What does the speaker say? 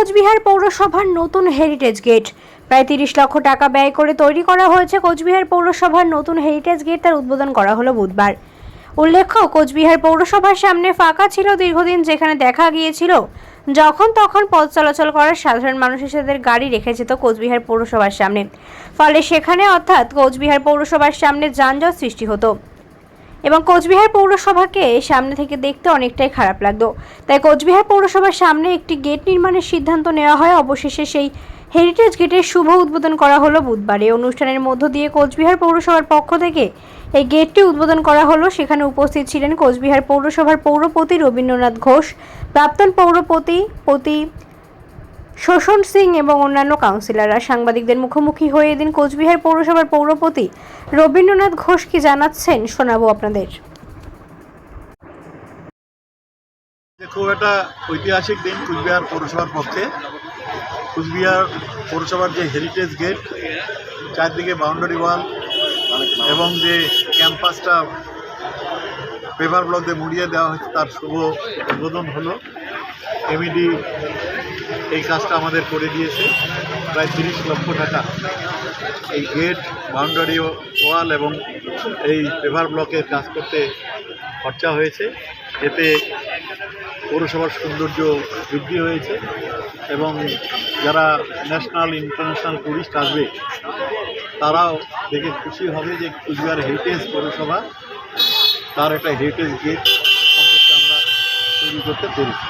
কোচবিহার পৌরসভার নতুন heritage gate প্রায় তিরিশ লক্ষ টাকা ব্যয় করে তৈরি করা হয়েছে কোচবিহার পৌরসভার নতুন হেরিটেজ গেট তার উদ্বোধন করা হলো বুধবার। উল্লেখ্য, কোচবিহার পৌরসভার সামনে ফাঁকা ছিল দীর্ঘদিন যেখানে দেখা গিয়েছিল। যখন তখন পথ চলাচল করার সাধারণ মানুষ তাদের গাড়ি রেখে যেত কোচবিহার পৌরসভার সামনে। ফলে সেখানে অর্থাৎ কোচবিহার পৌরসভার সামনে যানজট সৃষ্টি হতো। এবং কোচবিহার পৌরসভাকে সামনে থেকে দেখতে অনেকটাই খারাপ লাগতো। তাই কোচবিহার পৌরসভার সামনে একটি গেট নির্মাণের সিদ্ধান্ত নেওয়া হয়। অবশেষে সেই হেরিটেজ গেটের শুভ উদ্বোধন করা হলো বুধবার। এই অনুষ্ঠানের মধ্য দিয়ে কোচবিহার পৌরসভার পক্ষ থেকে এই গেটটি উদ্বোধন করা হলো। সেখানে উপস্থিত ছিলেন কোচবিহার পৌরসভার পৌরপতি রবীন্দ্রনাথ ঘোষ, প্রাক্তন পৌরপতি পতি শোষণ সিং এবং অন্যান্য কাউন্সিলররা সাংবাদিকদের মুখোমুখি হয়ে এদিন কোচবিহার পৌরসভার পৌরপতি রবীন্দ্রনাথ ঘোষ কি জানাচ্ছেন শোনাবো আপনাদের। খুব একটা ঐতিহাসিক দিন কুচবিহার পৌরসভার পক্ষে। কুচবিহার পৌরসভার যে হেরিটেজ গেট চারদিকে বাউন্ডারি ওয়াল এবং যে ক্যাম্পাসটা পেপার ব্লক দিয়ে মুড়িয়ে দেওয়া হয়েছে, তার শুভ উদ্বোধন হলো। এমইডি এই কাজটা আমাদের করে দিয়েছে। প্রায় তিরিশ লক্ষ টাকা। এই গেট বাউন্ডারি ওয়াল এবং এই পেপার ব্লকের কাজ করতে খরচা হয়েছে। এতে পৌরসভার সৌন্দর্য বৃদ্ধি হয়েছে এবং যারা ন্যাশনাল ইন্টারন্যাশনাল ট্যুরিস্ট আসবে, তারাও দেখে খুশি হবে যে কুচবিহার হেরিটেজ পৌরসভা, তার একটা হেরিটেজ গেট সম্পর্কে আমরা তৈরি করতে পেরেছি।